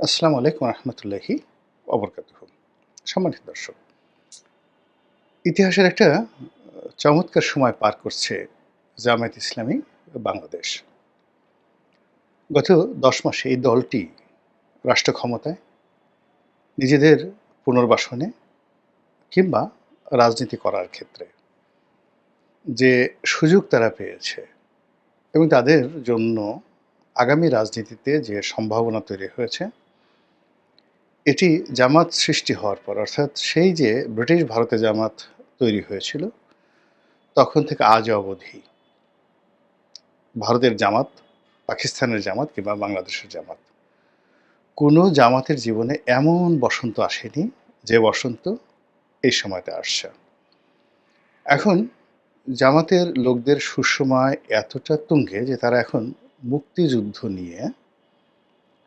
আসসালামু আলাইকুম রহমতুল্লাহি অবরকাত সম্মানিত দর্শক, ইতিহাসের একটা চমৎকার সময় পার করছে জামায়াত ইসলামী বাংলাদেশ। গত দশ মাসে এই দলটি রাষ্ট্র ক্ষমতায়, নিজেদের পুনর্বাসনে কিংবা রাজনীতি করার ক্ষেত্রে যে সুযোগ তারা পেয়েছে এবং তাদের জন্য আগামী রাজনীতিতে যে সম্ভাবনা তৈরি হয়েছে এটি জামাত সৃষ্টি হওয়ার পর, অর্থাৎ সেই যে ব্রিটিশ ভারতে জামাত তৈরি হয়েছিল, তখন থেকে আজ অবধি ভারতের জামাত, পাকিস্তানের জামাত কিংবা বাংলাদেশের জামাত, কোনো জামাতের জীবনে এমন বসন্ত আসেনি যে বসন্ত এই সময়তে আসছে। এখন জামাতের লোকদের সুসময় এতটা তুঙ্গে যে তারা এখন মুক্তিযুদ্ধ নিয়ে,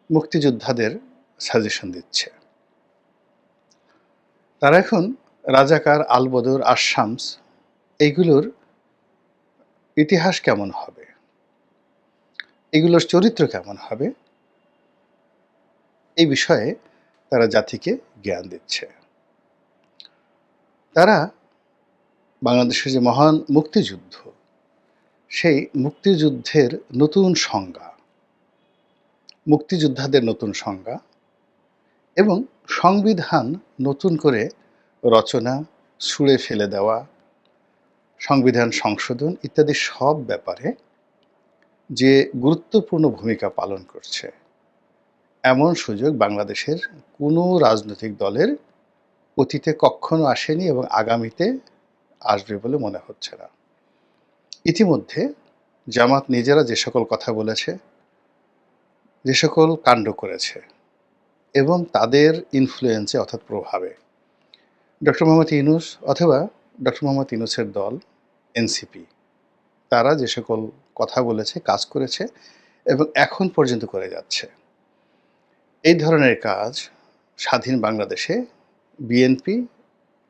মুক্তিযোদ্ধাদের সাজেশন দিচ্ছে। তারা এখন রাজাকার আলবদর আশামস এইগুলোর ইতিহাস কেমন হবে? এগুলোর চরিত্র কেমন হবে? এই বিষয়ে তারা জাতিকে জ্ঞান দিচ্ছে। তারা বাংলাদেশের যে মহান মুক্তিযুদ্ধ, সেই মুক্তিযুদ্ধের নতুন সংজ্ঞা, মুক্তিযোদ্ধাদের নতুন সংজ্ঞা এবং সংবিধান নতুন করে রচনা ছুঁড়ে ফেলে দেওয়া, সংবিধান সংশোধন ইত্যাদি সব ব্যাপারে যে গুরুত্বপূর্ণ ভূমিকা পালন করছে। এমন সুযোগ বাংলাদেশের কোনো রাজনৈতিক দলের অতীতে কখনো আসেনি এবং আগামীতে আসবে বলে মনে হচ্ছে না। ইতিমধ্যে জামাত নিজেরা যে সকল কথা বলেছে, যে সকল কাণ্ড করেছে এবং তাদের ইনফ্লুয়েন্সে অর্থাৎ প্রভাবে। ডক্টর মোহাম্মদ ইউনুস অথবা ডক্টর মোহাম্মদ ইউনুসের দল এনসিপি তারা যে সকল কথা বলেছে, কাজ করেছে এবং এখন পর্যন্ত করে যাচ্ছে। এই ধরনের কাজ স্বাধীন বাংলাদেশে বিএনপি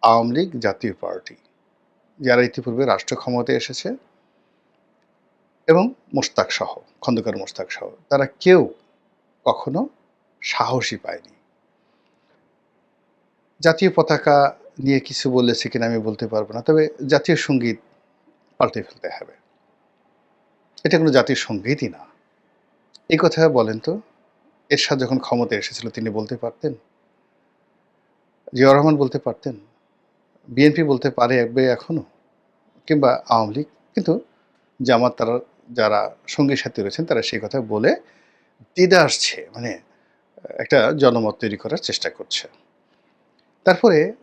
আওয়ামী লীগ জাতীয় পার্টি, যারা ইতিপূর্বে রাষ্ট্র ক্ষমতায় এসেছে এবং মোস্তাক সহ, খন্দকার মোস্তাক সহ, তারা কেউ কখনো সাহসী পায়নি জাতীয় পতাকা নিয়ে কিছু বলেছে কিনা আমি বলতে পারব না, তবে জাতীয় সংগীত পাল্টে ফেলতে হবে। এটা কোনো জাতীয় সঙ্গীতই না। এই কথা বলেন তো, এরশাদ যখন ক্ষমতা এসেছিল তিনি বলতে পারতেন? জিয়া রহমান বলতে পারতেন? বিএনপি বলতে পারে একবে এখনও কিংবা আওয়ামী লীগ? কিন্তু জামাত তারা, যারা সঙ্গী সাথী রয়েছেন তারা সেই কথা বলে দিদা আসছে। মানে একটা জনমত তৈরি করার চেষ্টা করছে। তারপরে,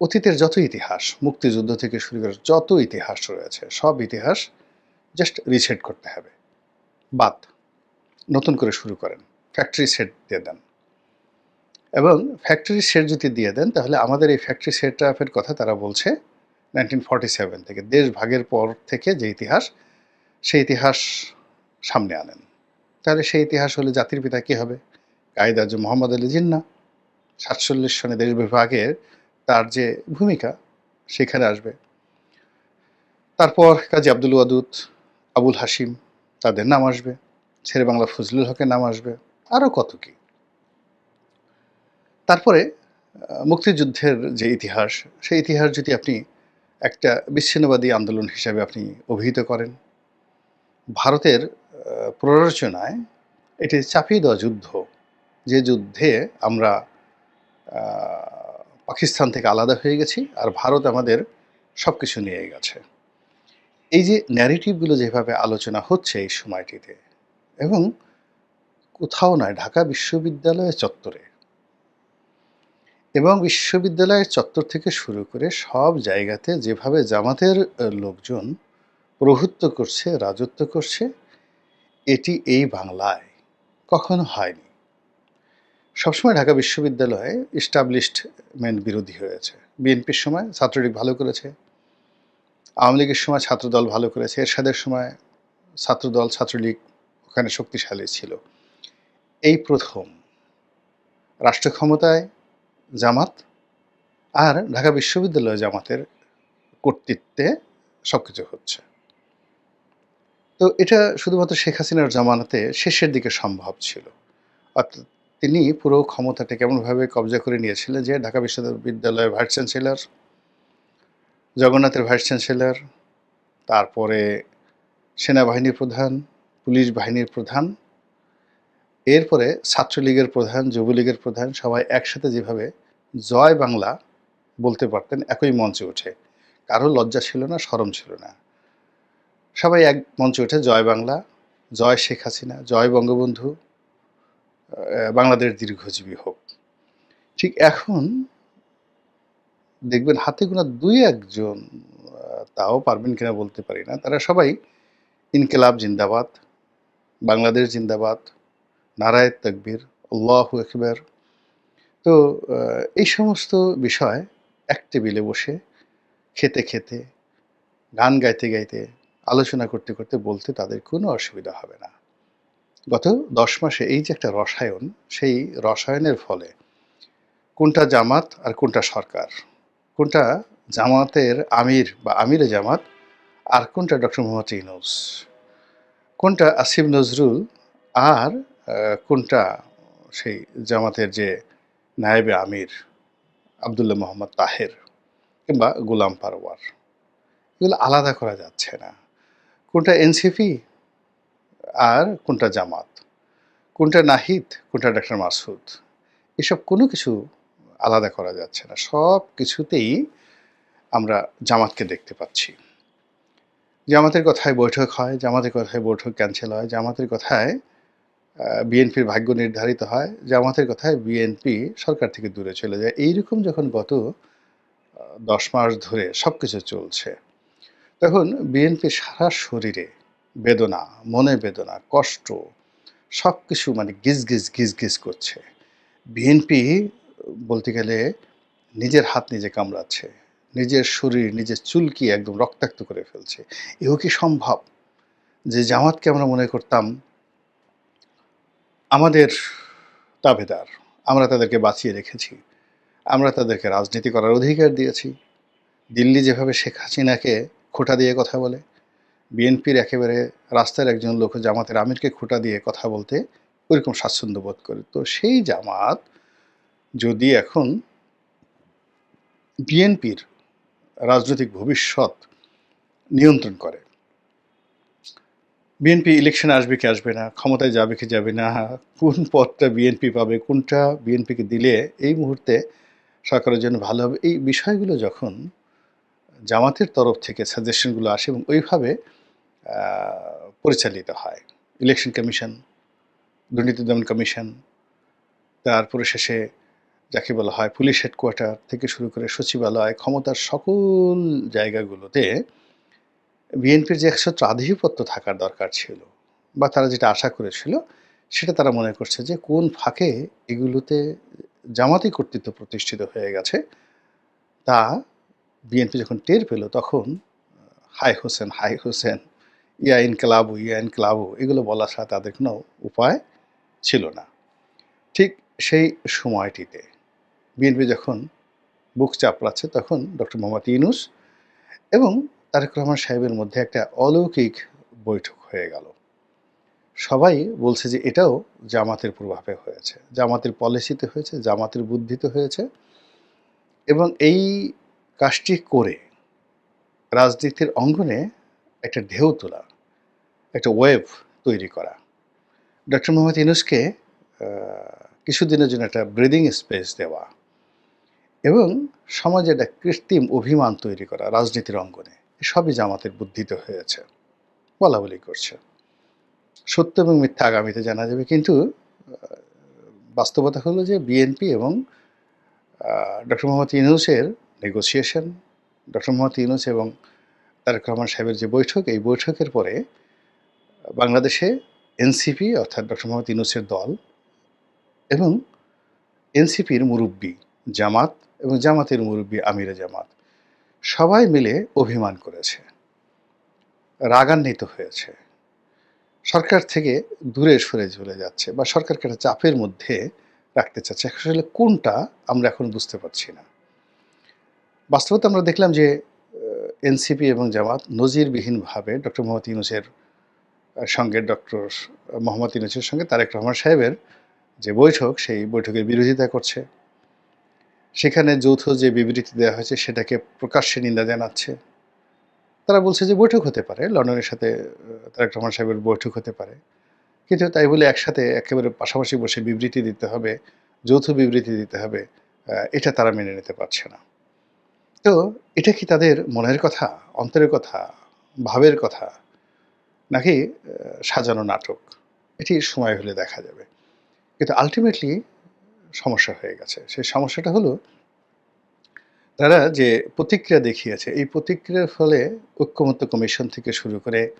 অতীতের যত ইতিহাস, মুক্তিযুদ্ধ থেকে শুরু করে যত ইতিহাস রয়েছে, সব ইতিহাস জাস্ট রিসেট করতে হবে। বাদ, নতুন করে শুরু করেন ফ্যাক্টরি সেট দিয়ে দেন। এবং ফ্যাক্টরি সেট যদি দিয়ে দেন, তাহলে আমাদের এই ফ্যাক্টরি সেট আপের কথা তারা বলছে নাইনটিন ফর্টি সেভেন থেকে, দেশ ভাগের পর থেকে যে ইতিহাস, সেই ইতিহাস সামনে আনেন। তাহলে সেই ইতিহাস হলে জাতির পিতা কী হবে? কায়দ আজম মোহাম্মদ আলী জিন্না, সাতচল্লিশ সনে দেশ বিভাগের তার যে ভূমিকা, সেখানে আসবে। তারপর কাজী আব্দুল ওয়াদুদ, আবুল হাসিম তাদের নাম আসবে। ছেড়ে বাংলা ফজলুল হকের নাম আসবে। আরও কত কি। তারপরে মুক্তিযুদ্ধের যে ইতিহাস, সেই ইতিহাস যদি আপনি একটা বিচ্ছিন্নবাদী আন্দোলন হিসাবে আপনি অভিহিত করেন, ভারতের প্ররোচনায় এটি চাপিয়ে দেওয়া যুদ্ধ যে যুদ্ধে আমরা পাকিস্তান থেকে আলাদা হয়ে গেছি আর ভারত আমাদের সব কিছু নিয়ে গেছে। এই যে ন্যারেটিভগুলো যেভাবে আলোচনা হচ্ছে এই সময়টিতে এবং কোথাও নয়, ঢাকা বিশ্ববিদ্যালয়ের চত্বরে এবং বিশ্ববিদ্যালয়ের চত্বর থেকে শুরু করে সব জায়গাতে যেভাবে জামাতের লোকজন প্রভুত্ব করছে, রাজত্ব করছে, এটি এই বাংলায় কখনো হয়নি। সবসময় ঢাকা বিশ্ববিদ্যালয়ে ইস্টাবলিশমেন্ট বিরোধী হয়েছে। বিএনপির সময় ছাত্রলীগ ভালো করেছে, আওয়ামী লীগের সময় ছাত্রদল ভালো করেছে, এরশাদের সময় ছাত্রদল, ছাত্রলীগ ওখানে শক্তিশালী ছিল। এই প্রথম রাষ্ট্র ক্ষমতায় জামাত আর ঢাকা বিশ্ববিদ্যালয় জামাতের কর্তৃত্বে সব কিছু হচ্ছে। তো এটা শুধুমাত্র শেখ হাসিনার জামানাতে শেষের দিকে সম্ভব ছিল। অর্থাৎ তিনি পুরো ক্ষমতাটা কেমনভাবে কবজা করে নিয়েছিলেন যে ঢাকা বিশ্ববিদ্যালয়ের ভাইস চ্যান্সেলর, জগন্নাথের ভাইস চ্যান্সেলর, তারপরে সেনাবাহিনীর প্রধান, পুলিশ বাহিনীর প্রধান, এরপরে ছাত্রলীগের প্রধান, যুবলীগের প্রধান, সবাই একসাথে যেভাবে জয় বাংলা বলতে পারতেন, একই মঞ্চে উঠে কারও লজ্জা ছিল না, সরম ছিল না। সবাই এক মঞ্চে উঠে জয় বাংলা, জয় শেখ হাসিনা, জয় বঙ্গবন্ধু বাংলাদেশ দীর্ঘজীবী হোক। ঠিক এখন দেখবেন হাতে গোনা দুই একজন তাও পারবেন কিনা বলতে পারি না। তারা সবাই ইনকেলাব জিন্দাবাদ, বাংলাদেশ জিন্দাবাদ নারায়ণ তকবীর, আল্লাহ একবার তো এই সমস্ত বিষয় এক টেবিলে বসে খেতে খেতে, গান গাইতে গাইতে, আলোচনা করতে করতে বলতে তাদের কোনো অসুবিধা হবে না। গত দশ মাসে এই যে একটা রসায়ন, সেই রসায়নের ফলে কোনটা জামাত আর কোনটা সরকার? কোনটা জামাতের আমির বা আমিরে জামাত আর কোনটা ডক্টর মোহাম্মদ ইউনুস? কোনটা আসিফ নজরুল আর কোনটা সেই জামাতের যে নায়েবে আমির আবদুল্লাহ মোহাম্মদ তাহের কিংবা গোলাম পারওয়ার? এগুলো আলাদা করা যাচ্ছে না। কোনটা এনসিপি আর কোনটা জামাত? কোনটা নাহিদ, কোনটা ডাক্তার মাসুদ এসব কোনো কিছু আলাদা করা যাচ্ছে না। সব কিছুতেই আমরা জামাতকে দেখতে পাচ্ছি। জামাতের কথায় বৈঠক হয়, জামাতের কথায় বৈঠক ক্যান্সেল হয়, জামাতের কথায় বিএনপির ভাগ্য নির্ধারিত হয়, জামাতের কথায় বিএনপি সরকার থেকে দূরে চলে যায়। এইরকম যখন গত দশ মাস ধরে সব কিছু চলছে, তখন বিএনপি সারা শরীরে বেদনা, মনে বেদনা, কষ্ট সব কিছু মানে গিজ গিজ গিজ গিজ করছে। বিএনপি বলতে গেলে নিজের হাত নিজে কামড়াচ্ছে, নিজের শরীর, নিজের চুলকি একদম রক্তাক্ত করে ফেলছে। এও কি সম্ভব যে জামাতকে আমরা মনে করতাম আমাদের তাবেদার, আমরা তাদেরকে বাঁচিয়ে রেখেছি, আমরা তাদেরকে রাজনীতি করার অধিকার দিয়েছি। দিল্লি যেভাবে শেখ হাসিনাকে খোটা দিয়ে কথা বলে বিএনপির একেবারে রাস্তার একজন লোক জামাতের আমিরকে খোটা দিয়ে কথা বলতে ওইরকম স্বাচ্ছন্দ্য বোধ করে। তো সেই জামাত যদি এখন বিএনপির রাজনৈতিক ভবিষ্যৎ নিয়ন্ত্রণ করে, বিএনপি ইলেকশনে আসবে কি আসবে না, ক্ষমতায় যাবে কি যাবে না, কোন পদটা বিএনপি পাবে, কোনটা বিএনপিকে দিলে এই মুহূর্তে সরকারের জন্য ভালো হবে, এই বিষয়গুলো যখন জামাতের তরফ থেকে সাজেশনগুলো আসে এবং ওইভাবে পরিচালিত হয়। ইলেকশন কমিশন দুর্নীতি দমন কমিশন, তারপরে শেষে যাকে বলা হয় পুলিশ হেডকোয়ার্টার থেকে শুরু করে সচিবালয়, ক্ষমতার সকল জায়গাগুলোতে বিএনপির যে একশত্র আধিপত্য থাকার দরকার ছিল বা তারা যেটা আশা করেছিল, সেটা তারা মনে করছে যে কোন ফাঁকে এগুলোতে জামাতি কর্তৃত্ব প্রতিষ্ঠিত হয়ে গেছে, তা বিএনপি যখন টের পেল তখন হাই হোসেন হাই হোসেন ইয়া ইনকলাবু ইয়া ইনকলাবু, এগুলো বলা ছাড়া তাদের কোনো উপায় ছিল না। ঠিক সেই সময়টিতে বিএনপি যখন বুক চাপড়াচ্ছে তখন ডক্টর মোহাম্মদ ইউনুস এবং তারেক রহমান সাহেবের মধ্যে একটা অলৌকিক বৈঠক হয়ে গেল। সবাই বলছে যে এটাও জামাতের প্রভাবে হয়েছে। জামাতের পলিসিতে হয়েছে, জামাতের বুদ্ধিতে হয়েছে এবং এই কাজটি করে রাজনীতির অঙ্গনে একটা ঢেউ তোলা একটা ওয়েভ তৈরি করা। ডক্টর মোহাম্মদ ইউনুসকে কিছুদিনের জন্য একটা ব্রিদিং স্পেস দেওয়া এবং সমাজে একটা কৃত্রিম অভিমান তৈরি করা রাজনীতির অঙ্গনে। সবই জামাতের বুদ্ধিতে হয়েছে, বলা বলি করছে। সত্য এবং মিথ্যা আগামীতে জানা যাবে, কিন্তু বাস্তবতা হলো যে বিএনপি এবং ডক্টর মোহাম্মদ ইউনুসের নেগোসিয়েশন ডক্টর মোহাম্মদ ইউনুস এবং তারেক রহমান সাহেবের যে বৈঠক, এই বৈঠকের পরে বাংলাদেশে এনসিপি, অর্থাৎ ডক্টর মোহাম্মদ ইউনুসের দল এবং এনসিপির মুরব্বী জামাত এবং জামাতের মুরব্বী আমিরে জামাত সবাই মিলে অভিমান করেছে, রাগান্বিত হয়েছে। সরকার থেকে দূরে সরে চলে যাচ্ছে বা সরকারকে একটা চাপের মধ্যে রাখতে চাচ্ছে। আসলে কোনটা আমরা এখন বুঝতে পারছি না। বাস্তবতা আমরা দেখলাম যে এনসিপি এবং জামাত নজিরবিহীনভাবে ডক্টর মোহাম্মদ ইউনুসের সঙ্গে ডক্টর মোহাম্মদ ইউনুসের সঙ্গে তারেক রহমান সাহেবের যে বৈঠক, সেই বৈঠকের বিরোধিতা করছে। সেখানে যৌথ যে বিবৃতি দেওয়া হয়েছে, সেটাকে প্রকাশ্যে নিন্দা জানাচ্ছে। তারা বলছে যে বৈঠক হতে পারে, লন্ডনের সাথে তারেক রহমান সাহেবের বৈঠক হতে পারে। কিন্তু তাই বলে একসাথে একেবারে পাশাপাশি বসে বিবৃতি দিতে হবে, যৌথ বিবৃতি দিতে হবে এটা তারা মেনে নিতে পারছে না। তো এটা কি তাদের মনের কথা, অন্তরের কথা, ভাবের কথা? নাকি সাজানো নাটক। এটি সময় হলে দেখা যাবে। কিন্তু আলটিমেটলি সমস্যা হয়ে গেছে। সেই সমস্যাটা হলো, তারা যে প্রতিক্রিয়া দেখিয়েছে, এই প্রতিক্রিয়ার ফলে ঐক্যমত্য কমিশন থেকে শুরু করে